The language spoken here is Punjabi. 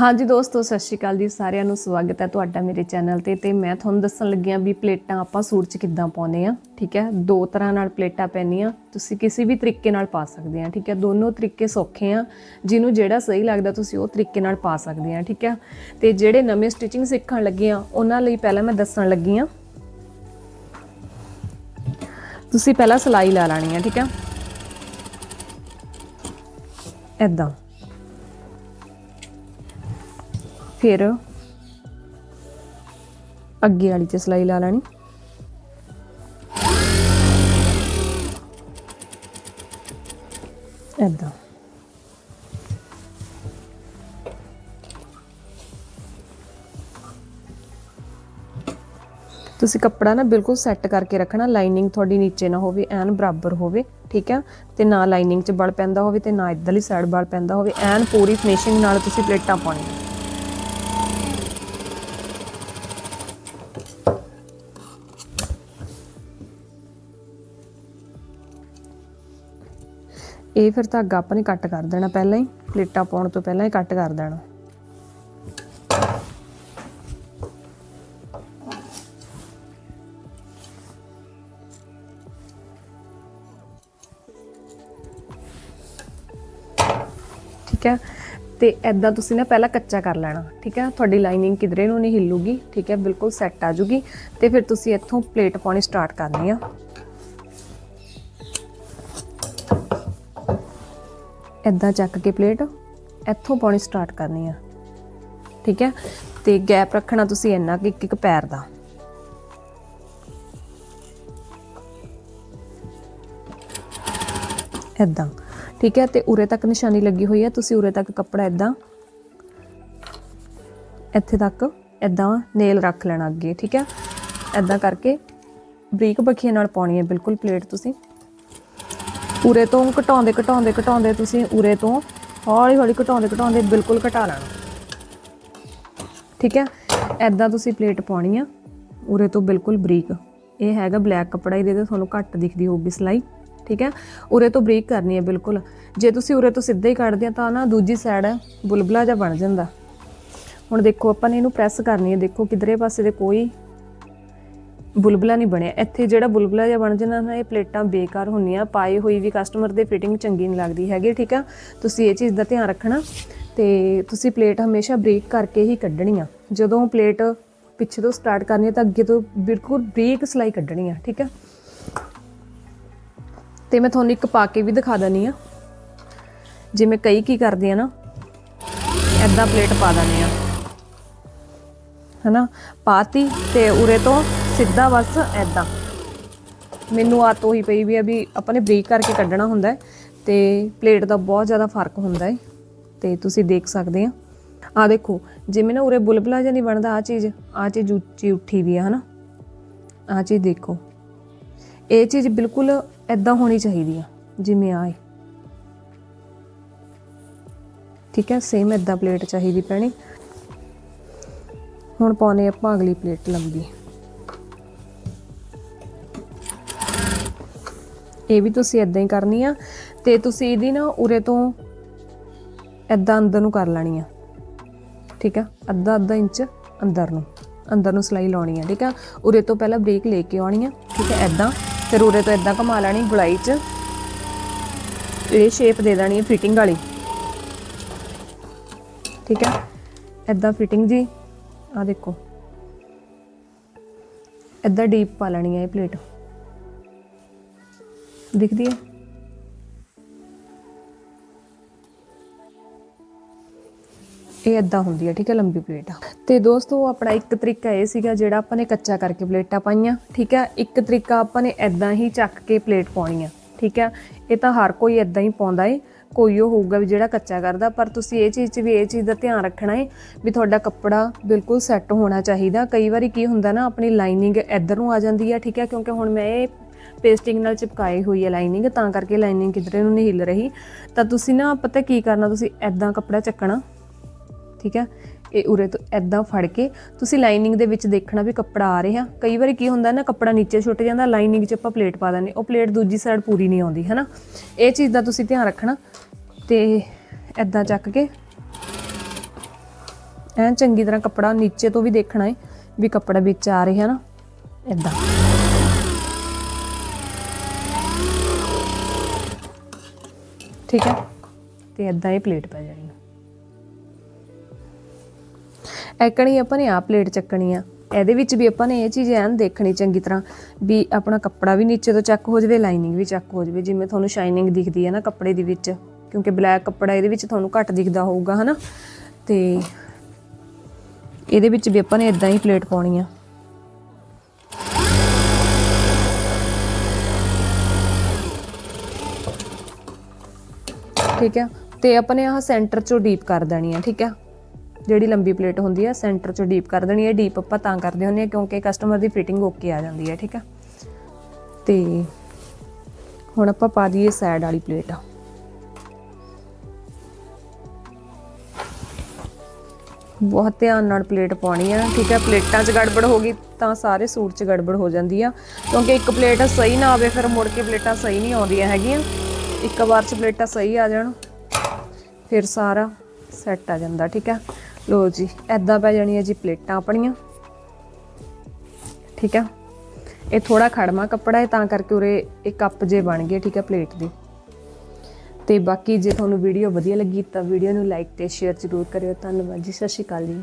ਹਾਂਜੀ ਦੋਸਤੋ, ਸਤਿ ਸ਼੍ਰੀ ਅਕਾਲ ਜੀ। ਸਾਰਿਆਂ ਨੂੰ ਸਵਾਗਤ ਹੈ ਤੁਹਾਡਾ ਮੇਰੇ ਚੈਨਲ ਤੇ। ਤੇ ਮੈਂ ਤੁਹਾਨੂੰ ਦੱਸਣ ਲੱਗੀ ਹਾਂ ਵੀ ਪਲੇਟਾਂ ਆਪਾਂ ਸੂਟ 'ਚ ਕਿੱਦਾਂ ਪਾਉਂਦੇ ਆ ਠੀਕ ਹੈ? ਦੋ ਤਰ੍ਹਾਂ ਨਾਲ ਪਲੇਟਾਂ ਪੈਣੀਆਂ ਤੁਸੀਂ ਕਿਸੇ ਵੀ ਤਰੀਕੇ ਨਾਲ ਪਾ ਸਕਦੇ ਆ ਠੀਕ ਹੈ? ਦੋਨੋਂ ਤਰੀਕੇ ਸੌਖੇ ਆ। ਜਿਹਨੂੰ ਜਿਹੜਾ ਸਹੀ ਲੱਗਦਾ ਤੁਸੀਂ ਉਹ ਤਰੀਕੇ ਨਾਲ ਪਾ ਸਕਦੇ ਆ ਠੀਕ ਹੈ? ਤੇ ਜਿਹੜੇ ਨਵੇਂ ਸਟਿਚਿੰਗ ਸਿੱਖਣ ਲੱਗੇ ਆ ਉਹਨਾਂ ਲਈ ਪਹਿਲਾਂ ਮੈਂ ਦੱਸਣ ਲੱਗੀ ਆ ਤੁਸੀਂ ਪਹਿਲਾਂ ਸਲਾਈ ਲਾ ਲੈਣੀ ਆ ਠੀਕ ਹੈ? ਐਦਾਂ ਫਿਰ ਅੱਗੇ ਵਾਲੀ ਤੇ ਸਲਾਈ ਲਾ ਲੈਣੀ। ਏਦਾਂ। ਤੁਸੀਂ ਕੱਪੜਾ ਨਾ ਬਿਲਕੁਲ ਸੈੱਟ ਕਰਕੇ ਰੱਖਣਾ ਲਾਈਨਿੰਗ ਤੁਹਾਡੀ ਨੀਚੇ ਨਾ ਹੋਵੇ, ਐਨ ਬਰਾਬਰ ਹੋਵੇ, ਠੀਕ ਹੈ ਤੇ ਨਾ ਲਾਈਨਿੰਗ 'ਚ ਬਲ ਪੈਂਦਾ ਹੋਵੇ ਤੇ ਨਾ ਇੱਧਰਲੀ ਸਾਈਡ ਬਲ ਪੈਂਦਾ ਹੋਵੇ, ਐਨ ਪੂਰੀ ਫਿਨਿਸ਼ਿੰਗ ਨਾਲ ਤੁਸੀਂ ਪਲੇਟਾਂ ਪਾਉਣੀਆਂ। ਇਹ ਫਿਰ ਧਾਗਾ ਆਪਾਂ ਨੇ ਕੱਟ ਕਰ ਦੇਣਾ ਪਹਿਲਾਂ ਹੀ ਪਲੇਟਾਂ ਪਾਉਣ ਤੋਂ ਪਹਿਲਾਂ ਹੀ ਕੱਟ ਕਰ ਦੇਣਾ। ਠੀਕ ਹੈ? ਤੇ ਐਦਾਂ ਤੁਸੀਂ ਨਾ ਪਹਿਲਾਂ ਕੱਚਾ ਕਰ ਲੈਣਾ, ਠੀਕ ਹੈ? ਤੁਹਾਡੀ ਲਾਈਨਿੰਗ ਕਿਧਰੇ ਨੂੰ ਨਹੀਂ ਹਿੱਲੂਗੀ, ਠੀਕ ਹੈ? ਬਿਲਕੁਲ ਸੈੱਟ ਆ ਜੂਗੀ। ਤੇ ਫਿਰ ਤੁਸੀਂ ਇੱਥੋਂ ਪਲੇਟ ਪਾਉਣੀ ਸਟਾਰਟ ਕਰਨੀ ਆ। ਐਦਾਂ ਚੱਕ ਕੇ ਪਲੇਟ ਇੱਥੋਂ ਪਾਉਣੀ ਸਟਾਰਟ ਕਰਨੀ ਆ। ਠੀਕ ਹੈ? ਤੇ ਗੈਪ ਰੱਖਣਾ ਤੁਸੀਂ ਇੰਨਾ ਕਿ ਇੱਕ ਇੱਕ ਪੈਰ ਦਾ। ਐਦਾਂ ਠੀਕ ਹੈ? ਤੇ ਉਰੇ ਤੱਕ ਨਿਸ਼ਾਨੀ ਲੱਗੀ ਹੋਈ ਹੈ। ਤੁਸੀਂ ਉਰੇ ਤੱਕ ਕੱਪੜਾ ਐਦਾਂ ਇੱਥੇ ਤੱਕ ਐਦਾਂ ਨੇਲ ਰੱਖ ਲੈਣਾ ਅੱਗੇ। ਠੀਕ ਹੈ? ਐਦਾਂ ਕਰਕੇ ਬਰੀਕ ਬਖੀਏ ਨਾਲ ਪਾਉਣੀ ਹੈ। ਬਿਲਕੁਲ ਪਲੇਟ ਤੁਸੀਂ। ਉਰੇ ਤੋਂ ਘਟਾਉਂਦੇ ਘਟਾਉਂਦੇ ਘਟਾਉਂਦੇ ਤੁਸੀਂ ਉਰੇ ਤੋਂ ਹੌਲੀ ਹੌਲੀ ਘਟਾਉਂਦੇ ਘਟਾਉਂਦੇ ਬਿਲਕੁਲ ਘਟਾ ਲੈਣਾ। ਠੀਕ ਹੈ? ਐਦਾਂ ਤੁਸੀਂ ਪਲੇਟ ਪਾਉਣੀ ਆ, ਉਰੇ ਤੋਂ ਬਿਲਕੁਲ ਬਰੀਕ। ਇਹ ਹੈਗਾ ਬਲੈਕ ਕੱਪੜਾ, ਇਹਦੇ ਤੇ ਤੁਹਾਨੂੰ ਘੱਟ ਦਿਖਦੀ ਹੋਊਗੀ ਸਲਾਈ। ਠੀਕ ਹੈ? ਉਰੇ ਤੋਂ ਬਰੀਕ ਕਰਨੀ ਹੈ ਬਿਲਕੁਲ। ਜੇ ਤੁਸੀਂ ਉਰੇ ਤੋਂ ਸਿੱਧਾ ਹੀ ਕੱਢਦੇ ਆ ਤਾਂ ਨਾ ਦੂਜੀ ਸਾਈਡ ਬੁਲਬੁਲਾ ਜਿਹਾ ਬਣ ਜਾਂਦਾ। ਹੁਣ ਦੇਖੋ, ਆਪਾਂ ਨੇ ਇਹਨੂੰ ਪ੍ਰੈਸ ਕਰਨੀ ਹੈ। ਦੇਖੋ, ਕਿਧਰੇ ਪਾਸੇ ਦੇ ਕੋਈ ਬੁਲਬੁਲਾ ਨਹੀਂ ਬਣਿਆ। ਇੱਥੇ ਜਿਹੜਾ ਬੁਲਬੁਲਾ ਜਿਹਾ ਬਣ ਜਾਂਦਾ ਨਾ, ਇਹ ਪਲੇਟਾਂ ਬੇਕਾਰ ਹੁੰਦੀਆਂ। ਪਾਈ ਹੋਈ ਵੀ ਕਸਟਮਰ ਦੇ ਫਿਟਿੰਗ ਚੰਗੀ ਨਹੀਂ ਲੱਗਦੀ ਹੈਗੀ, ਠੀਕ ਆ? ਤੁਸੀਂ ਇਹ ਚੀਜ਼ ਦਾ ਧਿਆਨ ਰੱਖਣਾ ਤੇ ਤੁਸੀਂ ਪਲੇਟ ਹਮੇਸ਼ਾ ਬਰੀਕ ਕਰਕੇ ਹੀ ਕੱਢਣੀ ਆ। ਜਦੋਂ ਪਲੇਟ ਪਿੱਛੇ ਤੋਂ ਸਟਾਰਟ ਕਰਨੀ ਹੈ ਤਾਂ ਅੱਗੇ ਤੋਂ ਬਿਲਕੁਲ ਬਰੀਕ ਸਲਾਈ ਕੱਢਣੀ ਆ, ਠੀਕ ਆ? ਤੇ ਮੈਂ ਤੁਹਾਨੂੰ ਇੱਕ ਪਾ ਕੇ ਵੀ ਦਿਖਾ ਦਨੀ ਆ। ਜਿਵੇਂ ਕਈ ਕੀ ਕਰਦੇ ਆ ਨਾ ਐਦਾਂ ਪਲੇਟ ਪਾ ਦਨੇ ਆ। ਹਨਾ? ਪਾਤੀ ਤੇ ਉਰੇ ਤੋਂ ਸਿੱਧਾ ਬਸ ਐਦਾਂ ਮੈਨੂੰ ਆਤ ਉਹੀ ਪਈ ਵੀ ਆ ਵੀ ਆਪਾਂ ਨੇ ਬਰੀਕ ਕਰਕੇ ਕੱਢਣਾ ਹੁੰਦਾ ਹੈ ਤੇ ਪਲੇਟ ਦਾ ਬਹੁਤ ਜ਼ਿਆਦਾ ਫ਼ਰਕ ਹੁੰਦਾ ਹੈ ਤੇ ਤੁਸੀਂ ਦੇਖ ਸਕਦੇ ਆ ਆ ਦੇਖੋ ਜਿਵੇਂ ਨਾ ਉਰੇ ਬੁਲਬੁਲਾ ਜਿਹਾ ਨਹੀਂ ਬਣਦਾ ਆ ਚੀਜ਼ ਆ ਚੀਜ਼ ਉੱਚੀ ਉੱਠੀ ਵੀ ਆ, ਹਨਾ? ਆ ਚੀਜ਼ ਦੇਖੋ। ਇਹ ਚੀਜ਼ ਬਿਲਕੁਲ ਐਦਾਂ ਹੋਣੀ ਚਾਹੀਦੀ ਆ, ਜਿਵੇਂ ਆਏ ਠੀਕ ਹੈ ਸੇਮ ਐਦਾਂ ਪਲੇਟ ਚਾਹੀਦੀ ਪੈਣੀ। ਹੁਣ ਪਾਉਨੇ ਆਪਾਂ ਅਗਲੀ ਪਲੇਟ ਲੰਬੀ। ਇਹ ਵੀ ਤੁਸੀਂ ਇਦਾਂ ਹੀ ਕਰਨੀ ਆ ਤੇ ਤੁਸੀਂ ਇਹਦੀ ਨਾ ਉਰੇ ਤੋਂ ਇਦਾਂ ਅੰਦਰ ਨੂੰ ਕਰ ਲੈਣੀ ਆ। ਠੀਕ ਆ? ਅੱਧਾ ਅੱਧਾ ਇੰਚ ਅੰਦਰ ਨੂੰ। ਅੰਦਰ ਨੂੰ ਸਲਾਈ ਲਾਉਣੀ ਆ, ਠੀਕ ਆ? ਉਰੇ ਤੋਂ ਪਹਿਲਾਂ ਬ੍ਰੇਕ ਲੈ ਕੇ ਆਉਣੀ ਆ, ਠੀਕ ਹੈ ਇਦਾਂ ਫਿਰ ਉਰੇ ਤੋਂ ਇਦਾਂ ਘੁਮਾ ਲੈਣੀ ਗੁਲਾਈ 'ਚ। ਇਹ ਸ਼ੇਪ ਦੇ ਦੇਣੀ ਹੈ ਫਿਟਿੰਗ ਵਾਲੀ। ਠੀਕ ਹੈ ਇਦਾਂ ਫਿਟਿੰਗ ਜੀ। ਆ ਦੇਖੋ। ਇਦਾਂ ਡੀਪ ਪਾ ਲੈਣੀ ਹੈ ਇਹ ਪਲੇਟ ਦਿਖਦੀ ਹੈ। ਇਹ ਇਦਾਂ ਹੁੰਦੀ ਹੈ, ਠੀਕ ਹੈ, ਲੰਬੀ ਪਲੇਟ। ਤੇ ਦੋਸਤੋ, ਆਪਣਾ ਇੱਕ ਤਰੀਕਾ ਇਹ ਸੀਗਾ ਜਿਹੜਾ ਆਪਾਂ ਨੇ ਕੱਚਾ ਕਰਕੇ ਪਲੇਟਾਂ ਪਾਈਆਂ, ਠੀਕ ਹੈ। ਇੱਕ ਤਰੀਕਾ ਆਪਾਂ ਨੇ ਇਦਾਂ ਹੀ ਚੱਕ ਕੇ ਪਲੇਟ ਪਾਉਣੀ ਆ, ਠੀਕ ਹੈ। ਇਹ ਤਾਂ ਹਰ ਕੋਈ ਇਦਾਂ ਹੀ ਪਾਉਂਦਾ ਏ। ਕੋਈ ਉਹ ਹੋਊਗਾ ਵੀ ਜਿਹੜਾ ਕੱਚਾ ਕਰਦਾ, ਪਰ ਤੁਸੀਂ ਇਹ ਚੀਜ਼ 'ਚ ਵੀ ਇਹ ਚੀਜ਼ ਦਾ ਧਿਆਨ ਰੱਖਣਾ ਹੈ ਵੀ ਤੁਹਾਡਾ ਕੱਪੜਾ ਬਿਲਕੁਲ ਸੈੱਟ ਹੋਣਾ ਚਾਹੀਦਾ। ਕਈ ਵਾਰੀ ਕੀ ਹੁੰਦਾ ਨਾ, ਆਪਣੀ ਲਾਈਨਿੰਗ ਇੱਧਰ ਨੂੰ ਆ ਜਾਂਦੀ ਹੈ ਠੀਕ ਹੈ। ਕਿਉਂਕਿ ਹੁਣ ਮੈਂ ਇਹ ਪੇਸਟਿੰਗ ਨਾਲ ਚਿਪਕਾਈ ਹੋਈ ਹੈ ਲਾਈਨਿੰਗ, ਤਾਂ ਕਰਕੇ ਲਾਈਨਿੰਗ ਕਿਧਰੇ ਨੂੰ ਨਹੀਂ ਹਿੱਲ ਰਹੀ। ਤਾਂ ਤੁਸੀਂ ਨਾ ਪਤਾ ਕੀ ਕਰਨਾ, ਤੁਸੀਂ ਐਦਾਂ ਕੱਪੜਾ ਚੱਕਣਾ, ਠੀਕ ਹੈ? ਇਹ ਉਰੇ ਤੋਂ ਐਦਾਂ ਫੜ ਕੇ ਤੁਸੀਂ ਲਾਈਨਿੰਗ ਦੇ ਵਿੱਚ ਦੇਖਣਾ ਵੀ ਕੱਪੜਾ ਆ ਰਿਹਾ। ਕਈ ਵਾਰੀ ਕੀ ਹੁੰਦਾ ਨਾ, ਕੱਪੜਾ ਨੀਚੇ ਛੁੱਟ ਜਾਂਦਾ, ਲਾਈਨਿੰਗ 'ਚ ਆਪਾਂ ਪਲੇਟ ਪਾ ਦਿੰਦੇ ਉਹ ਪਲੇਟ ਦੂਜੀ ਸਾਈਡ ਪੂਰੀ ਨਹੀਂ ਆਉਂਦੀ ਹੈ ਨਾ ਇਹ ਚੀਜ਼ ਦਾ ਤੁਸੀਂ ਧਿਆਨ ਰੱਖਣਾ ਤੇ ਐਦਾਂ ਚੱਕ ਕੇ ਐਂ ਚੰਗੀ ਤਰ੍ਹਾਂ ਕੱਪੜਾ ਨੀਚੇ ਤੋਂ ਵੀ ਦੇਖਣਾ ਹੈ ਵੀ ਕੱਪੜਾ ਵਿੱਚ ਆ ਰਿਹਾ ਨਾ ਇਦਾਂ ਠੀਕ ਹੈ? ਤੇ ਇਦਾਂ ਇਹ ਪਲੇਟ ਪੈ ਜਾਣੀ। ਐਕਣੀ ਆਪਾਂ ਨੇ ਆ ਪਲੇਟ ਚੱਕਣੀ ਆ। ਇਹਦੇ ਵਿੱਚ ਵੀ ਆਪਾਂ ਨੇ ਇਹ ਚੀਜ਼ ਐਨ ਦੇਖਣੀ ਚੰਗੀ ਤਰ੍ਹਾਂ ਵੀ ਆਪਣਾ ਕੱਪੜਾ ਵੀ ਨੀਚੇ ਤੋਂ ਚੱਕ ਹੋ ਜਾਵੇ ਲਾਈਨਿੰਗ ਵੀ ਚੱਕ ਹੋ ਜਾਵੇ। ਜਿਵੇਂ ਤੁਹਾਨੂੰ ਸ਼ਾਈਨਿੰਗ ਦਿਖਦੀ ਹੈ ਨਾ ਕੱਪੜੇ ਦੇ ਵਿੱਚ, ਕਿਉਂਕਿ ਬਲੈਕ ਕੱਪੜਾ ਇਹਦੇ ਵਿੱਚ ਤੁਹਾਨੂੰ ਘੱਟ ਦਿਖਦਾ ਹੋਊਗਾ, ਹਨਾ? ਤੇ ਇਹਦੇ ਵਿੱਚ ਵੀ ਆਪਾਂ ਨੇ ਇਦਾਂ ਹੀ ਪਲੇਟ ਪਾਉਣੀ ਆ। ਠੀਕ ਹੈ? ਤੇ ਆਪਾਂ ਨੇ ਆਹ ਸੈਂਟਰ ਚੋਂ ਡੀਪ ਕਰ ਦੇਣੀ ਆ ਠੀਕ ਹੈ? ਜਿਹੜੀ ਲੰਬੀ ਪਲੇਟ ਹੁੰਦੀ ਆ ਸੈਂਟਰ ਚੋਂ ਡੀਪ ਕਰ ਦੇਣੀ ਹੈ ਡੀਪ ਆਪਾਂ ਤਾਂ ਕਰਦੇ ਹੁੰਦੇ ਆ ਕਿਉਂਕਿ ਕਸਟਮਰ ਦੀ ਫਿਟਿੰਗ ਓਕੇ ਆ ਜਾਂਦੀ ਹੈ, ਠੀਕ ਹੈ? ਤੇ ਹੁਣ ਆਪਾਂ ਪਾ ਦਈਏ ਸਾਈਡ ਵਾਲੀ ਪਲੇਟ ਬਹੁਤ ਧਿਆਨ ਨਾਲ ਪਲੇਟ ਪਾਉਣੀ ਆ ਠੀਕ ਹੈ? ਪਲੇਟਾਂ 'ਚ ਗੜਬੜ ਹੋ ਗਈ ਤਾਂ ਸਾਰੇ ਸੂਟ 'ਚ ਗੜਬੜ ਹੋ ਜਾਂਦੀ ਆ। ਕਿਉਂਕਿ ਇੱਕ ਪਲੇਟ ਸਹੀ ਨਾ ਆਵੇ, ਫਿਰ ਮੁੜ ਕੇ ਪਲੇਟਾਂ ਸਹੀ ਨਹੀਂ ਆਉਂਦੀਆਂ ਹੈਗੀਆਂ। ਇੱਕ ਵਾਰ 'ਚ ਪਲੇਟਾਂ ਸਹੀ ਆ ਜਾਣ, ਫਿਰ ਸਾਰਾ ਸੈੱਟ ਆ ਜਾਂਦਾ, ਠੀਕ ਹੈ ਲੋ ਜੀ ਐਦਾਂ ਪੈ ਜਾਣੀਆਂ ਜੀ ਪਲੇਟਾਂ ਆਪਣੀਆਂ, ਠੀਕ ਹੈ ਇਹ ਥੋੜਾ ਖੜਮਾ ਕੱਪੜਾ ਹੈ, ਤਾਂ ਕਰਕੇ ਉਰੇ ਇੱਕ ਕੱਪ ਜੇ ਬਣ ਗਏ, ਠੀਕ ਹੈ ਪਲੇਟ ਦੀ। ਤੇ ਬਾਕੀ ਜੇ ਤੁਹਾਨੂੰ ਵੀਡੀਓ ਵਧੀਆ ਲੱਗੀ ਤਾਂ ਵੀਡੀਓ ਨੂੰ ਲਾਈਕ ਤੇ ਸ਼ੇਅਰ ਜ਼ਰੂਰ ਕਰਿਓ। ਧੰਨਵਾਦ ਜੀ, ਸਤਿ ਸ਼੍ਰੀ ਅਕਾਲ ਜੀ।